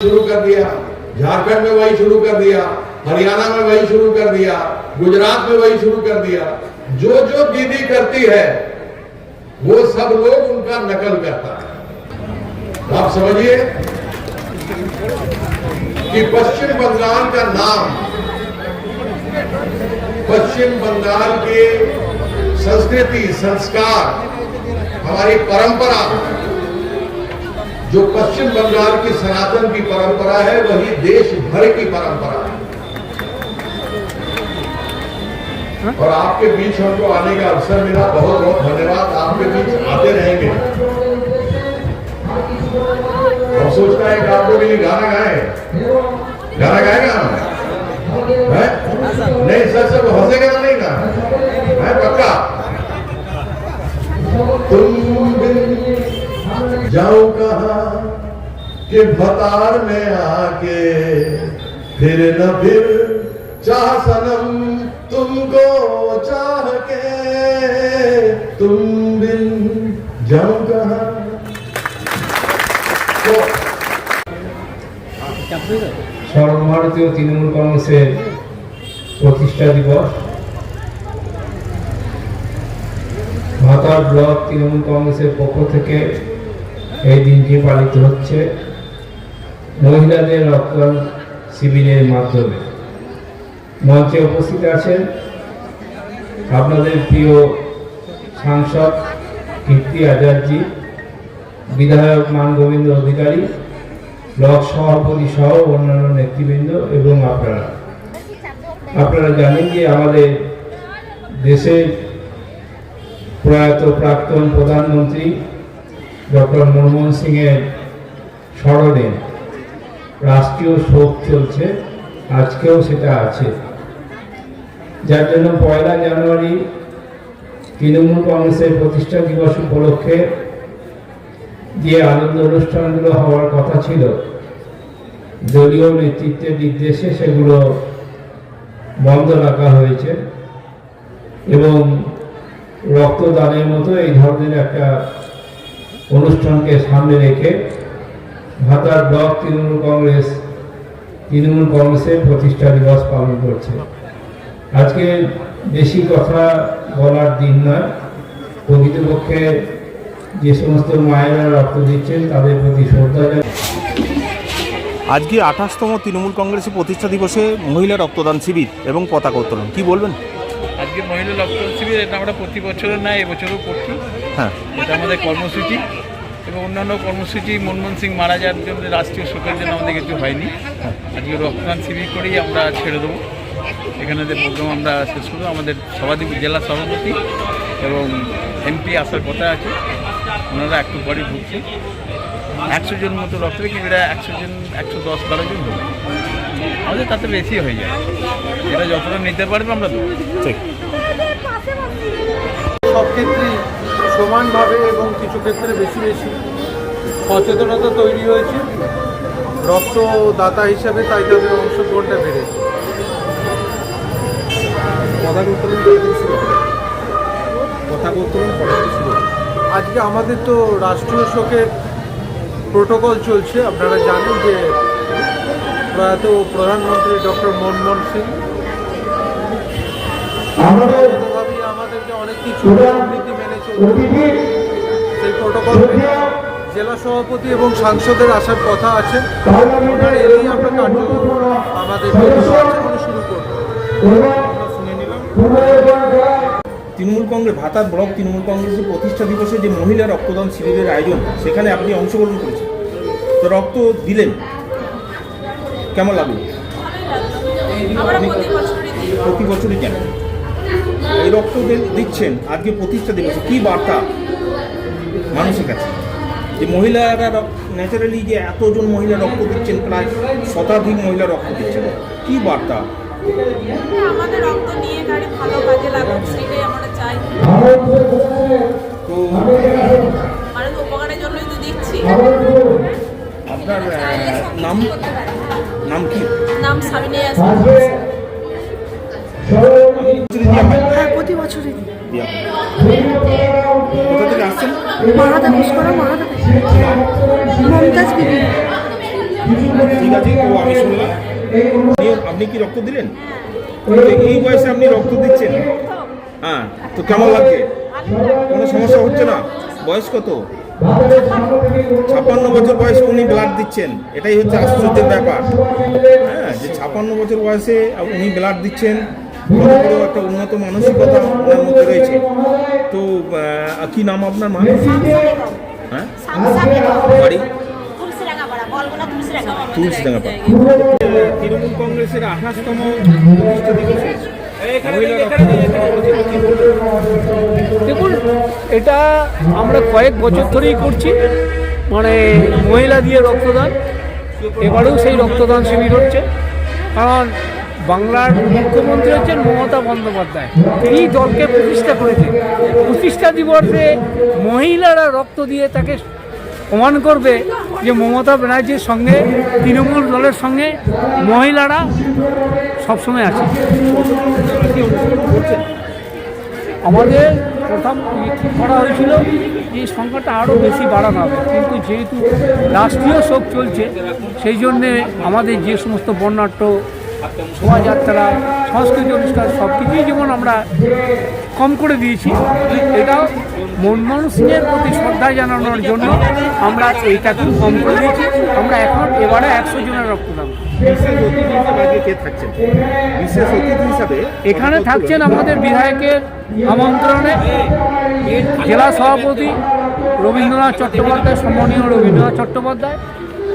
शुरू कर दिया। झारखंड में वही शुरू कर दिया, हरियाणा में वही शुरू कर दिया, गुजरात में वही शुरू कर दिया। जो जो दीदी करती है, वो सब लोग उनका नकल करता है। आप समझिए कि पश्चिम बंगाल का नाम, पश्चिम बंगाल के संस्कृति, संस्कार, हमारी परंपरा जो पश्चिम बंगाल की सनातन की परंपरा है, वही देश भर की परंपरा है। और आपके बीच हमको आने का अवसर मिला। बहुत बहुत धन्यवाद। आपके बीच आते रहेंगे। हम सोचता है कि आपको के लिए गाना गाए। गाना गाएगा? नहीं, सर सब हंसेगा कि भतार में आके फिर न फिर चाह सनम तुमको चाह के तुम बिन जाऊं कहा तो সর্বভারতীয় তৃণমূল কংগ্রেসের প্রতিষ্ঠা দিবস ভাতার ব্লক তৃণমূল কংগ্রেসের পক্ষ থেকে এই দিনটি পালিত হচ্ছে মহিলাদের রক্তদান শিবিরের মাধ্যমে। মঞ্চে উপস্থিত আছেন আপনাদের প্রিয় সাংসদ কীর্তি আচার্যী, বিধায়ক মান গোবিন্দ অধিকারী, ব্লক সভাপতি সহ অন্যান্য নেতৃবৃন্দ এবং আপনারা। আপনারা জানেন যে আমাদের দেশের প্রয়াত প্রাক্তন প্রধানমন্ত্রী ডক্টর মনমোহন সিংয়ের স্মরণে রাষ্ট্রীয় শোক চলছে, আজকেও সেটা আছে। যার জন্য পয়লা জানুয়ারি তৃণমূল কংগ্রেসের প্রতিষ্ঠা দিবস উপলক্ষে যে আনন্দ অনুষ্ঠানগুলো হওয়ার কথা ছিল, দলীয় নেতৃত্বের নির্দেশে সেগুলো বন্ধ রাখা হয়েছে এবং রক্তদানের মতো এই ধরনের একটা অনুষ্ঠানকে সামনে রেখে ভাতার ব্লক তৃণমূল কংগ্রেস তৃণমূল কংগ্রেসের প্রতিষ্ঠা দিবস পালন করছে। আজকে বেশি কথা বলার দিন নয়। প্রকৃতপক্ষে যে সমস্ত মায়েরা রক্ত দিচ্ছেন তাদের প্রতি শ্রদ্ধা জানাই। আজকে আঠাশতম তৃণমূল কংগ্রেসের প্রতিষ্ঠা দিবসে মহিলা রক্তদান শিবির এবং পতাকা উত্তোলন। কি বলবেন? আজকে মহিলা রক্তদান শিবির এটা আমরা প্রতি বছরের নয় এবছরও করছি। হ্যাঁ। এটা আমাদের কর্মসূচি। এবং অন্যান্য কর্মসূচি মনমোহন সিং মারা যাওয়ার জন্য রাষ্ট্রীয় শোকের জন্য আমাদের কিছু হয়নি। আজকে রক্তদান শিবির করেই আমরা ছেড়ে দেবো। এখানে যে প্রোগ্রাম আমরা শেষ করব আমাদের সভাধিপতি জেলা সভাপতি এবং এমপি আসার কথা আছে। ওনারা একটু পরে ঢুকছে। একশো জন মতো রক্ত কিন্তু এটা একশো জন একশো দশ বারো জন দেবো আমাদের তাতে বেশি হয়ে যায় এটা যতটা নিতে পারবে আমরা দেবো। ঠিক। সব ক্ষেত্রেই সমানভাবে এবং কিছু ক্ষেত্রে বেশি বেশি সচেতনতা তৈরি হয়েছে। রক্তদাতা হিসাবে তাই তাদের অংশগ্রহণটা বেড়েছে। উত্তোলন উত্তোলন ছিল আজকে আমাদের তো রাষ্ট্রীয় শোকের প্রোটোকল চলছে। আপনারা জানেন যে প্রয়াত প্রধানমন্ত্রী ডক্টর মনমোহন সিং আমাদেরকে অনেক কিছু সেই প্রোটোকল জেলা সভাপতি এবং সাংসদের আসার কথা আছে ওনারা এলেই আমরা কার্যক্রম আমাদের শুরু করব। আমরা শুনে নিলাম। তৃণমূল কংগ্রেস ভাতার ব্লক তৃণমূল কংগ্রেসের প্রতিষ্ঠা দিবসে যে মহিলা রক্তদান শিবিরের আয়োজন সেখানে আপনি অংশগ্রহণ করেছেন। তো রক্ত দিলেন। কেমন লাগল? আমরা প্রতি বছরই দিই। প্রতি বছরই কেন? এই রক্ত দিচ্ছেন আজকে প্রতিষ্ঠা দিবসে। কী বার্তা মানুষের কাছে? যে মহিলারা ন্যাচারালি যে এতজন মহিলা রক্ত দিচ্ছেন প্রায় শতাধিক মহিলা রক্ত দিচ্ছেন। কী বার্তা? আমাদের রক্ত নিয়ে গাড়ি ভালো কাজে লাগুক সেটাই আমরা চাই। তো মানে উপকারের জন্যই তো দিচ্ছি আপনার নাম? নাম কি? নাম সাবিনে দেওয়া দেওয়া হয় কোথা থেকে আসছেন মাহাদা ঘোষ করা মমতাজ বিবি ঠিক আছে তো আমি শুনলাম। আপনি- আপনি কি রক্ত দিলেন? এই বয়সে আপনি রক্ত দিচ্ছেন? হ্যাঁ তো কেমন লাগছে? কোনো সমস্যা হচ্ছে না? বয়স কত? ছাপ্পান্ন বছর বয়সে উনি ব্লাড দিচ্ছেন। এটাই হচ্ছে আশ্চর্যের ব্যাপার। হ্যাঁ যে ছাপ্পান্ন বছর বয়সে উনি ব্লাড দিচ্ছেন বড় একটা উন্নত মানসিকতা ওনার মধ্যে রয়েছে। তো কি নাম আপনার মা? হ্যাঁ? বাড়ি? বলগুলা তৃণমূল কংগ্রেসের আঠাশতম দেখুন, এটা আমরা কয়েক বছর ধরেই করছি। মানে মহিলা দিয়ে রক্তদান, এবারেও সেই রক্তদান শিবির হচ্ছে। কারণ বাংলার মুখ্যমন্ত্রী হচ্ছেন মমতা বন্দ্যোপাধ্যায়। তিনি দলকে প্রতিষ্ঠা করেছেন। প্রতিষ্ঠা দিবসে মহিলারা রক্ত দিয়ে তাকে প্রমাণ করবে যে মমতা ব্যানার্জির সঙ্গে, তৃণমূল দলের সঙ্গে মহিলারা সবসময় আছে। আমাদের প্রথম ঠিক করা হয়েছিল যে সংখ্যাটা আরও বেশি বাড়ানো হবে। কিন্তু যেহেতু রাষ্ট্রীয় শোক চলছে, সেই জন্যে আমাদের যে সমস্ত বর্ণাঢ্য শোভাযাত্রা সংস্কৃতি অনুষ্ঠান সব কিছুই যেমন আমরা কম করে দিয়েছি এটাও মনমোহন সিংয়ের প্রতি শ্রদ্ধা জানানোর জন্য আমরা এইটাকেও কম করে দিয়েছি। আমরা এখন এবারে একশো জনের রক্তদান। এখানে থাকছেন আমাদের বিধায়কের আমন্ত্রণে জেলা সভাপতি রবীন্দ্রনাথ চট্টোপাধ্যায় সম্মানীয় রবীন্দ্রনাথ চট্টোপাধ্যায়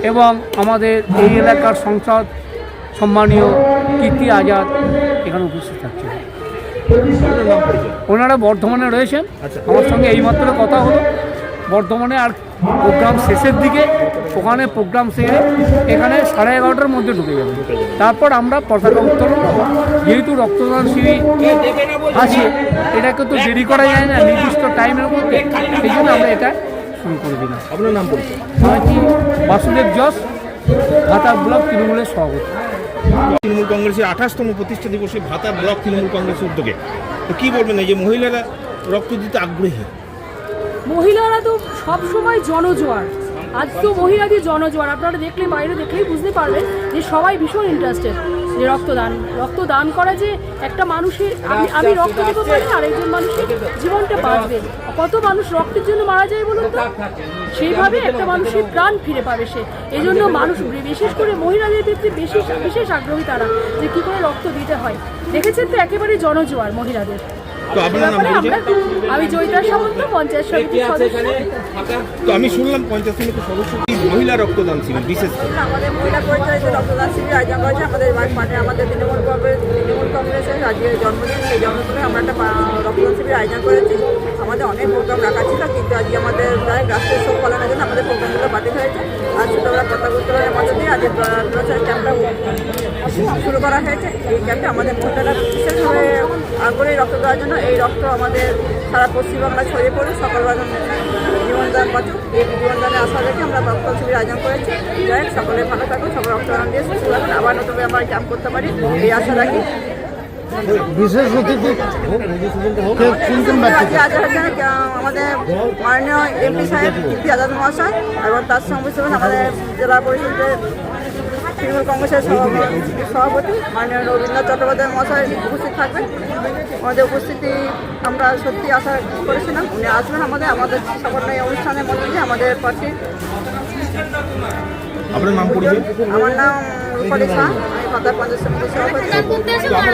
এবং আমাদের এই এলাকার সংসদ সম্মানীয় কীর্তি আজাদ এখানে উপস্থিত থাকছেন। ওনারা বর্ধমানে রয়েছেন। আচ্ছা। আমার সঙ্গে এইমাত্র কথা হলো। বর্ধমানে আর প্রোগ্রাম শেষের দিকে ওখানে প্রোগ্রাম সেরে এখানে সাড়ে এগারোটার মধ্যে ঢুকে যাবে। তারপর আমরা পতাকা উত্তোলন করব। যেহেতু রক্তদান শিবির আছে এটাকে তো দেরি করা যায় না নির্দিষ্ট টাইমের মধ্যে। সেই জন্য আমরা এটা শুরু করে দিলাম। আপনার নাম কি বাসুদেব যশ ভাতা ব্লক তৃণমূলের সভাপতি। তৃণমূল কংগ্রেসের আঠাশতম প্রতিষ্ঠা দিবসে ভাতা ব্লক তৃণমূল কংগ্রেসের উদ্যোগে। তো কি বলবেন এই যে মহিলারা রক্ত দিতে আগ্রহী? মহিলারা তো সবসময় জনজোয়ার। আজ তো মহিলাদের জনজোয়ার। আপনারা দেখলে, বাইরে দেখলেই বুঝতে পারবেন যে সবাই ভীষণ ইন্টারেস্টেড যে রক্তদান রক্তদান করা যে একটা মানুষের আমি আমি রক্ত দেবো মানে আরেকজন মানুষের জীবনটা বাঁচবে। কত মানুষ রক্তের জন্য মারা যায় বলুন তো? সেইভাবে একটা মানুষের প্রাণ ফিরে পাবে সে। এই জন্য মানুষ বিশেষ করে মহিলাদের ক্ষেত্রে বিশেষ বিশেষ আগ্রহী তারা যে কী করে রক্ত দিতে হয়। দেখেছেন তো একেবারে জনজোয়ার মহিলাদের। আমি জয়িতা সামন্ত পঞ্চায়েত সমিতির সদস্য। তো আমি শুনলাম পঞ্চায়েত সমিতির সদস্য কি মহিলা রক্তদান শিবির বিশেষ করে? আমাদের মহিলা পরিচালিত রক্তদান শিবির আয়োজন করেছে আমাদের মানে আমাদের তৃণমূল কংগ্রেস তৃণমূল কংগ্রেসের আজকে জন্মদিন সেই জন্মদিনে আমরা একটা রক্তদান শিবির আয়োজন করেছি। আমাদের অনেক প্রোগ্রাম রাখা ছিল, কিন্তু আজকে আমাদের প্রায় রাষ্ট্রীয় শোক পালনের জন্য আমাদের প্রোগ্রামগুলো বাতিল হয়েছে। আর ছোটোবেলা পতাকা উত্তোলনের মধ্যে দিয়ে আজকে ক্যাম্পটা শুরু করা হয়েছে। এই ক্যাম্পে আমাদের মহিলারা বিশেষভাবে আগ্রহী রক্ত দেওয়ার জন্য এই রক্ত আমাদের সারা পশ্চিমবাংলা ছড়িয়ে পড়ে সকল রকম জীবনদান বাঁচুক। এই জীবনদানে আশা রেখে আমরা রক্তদান শিবির আয়োজন করেছি। যাই সকলে ভালো থাকুন, সকলে রক্তদান দিয়ে সুস্থ থাকুন। আবার নতুন আমরা ক্যাম্প করতে পারি। এই আশা রাখি বিশেষ অতিথি আজহার আমাদের মাননীয় এমপি সাহেব কীর্তি আজাদ মহাশয় এবং তার সঙ্গে আমাদের জেলা পরিষদের তৃণমূল কংগ্রেসের সভাপতি সভাপতি মাননীয় রবীন্দ্রনাথ চট্টোপাধ্যায় মহাশয় উপস্থিত থাকবেন। আমাদের উপস্থিতি আমরা সত্যি আশা করেছিলাম উনি আসবেন আমাদের আমাদের এই অনুষ্ঠানের মধ্যে দিয়ে আমাদের পার্টির আপনার নাম আমার নাম রূপালী শাহ আমি পাতা পঞ্চায়েত সমিতির সভাপতি।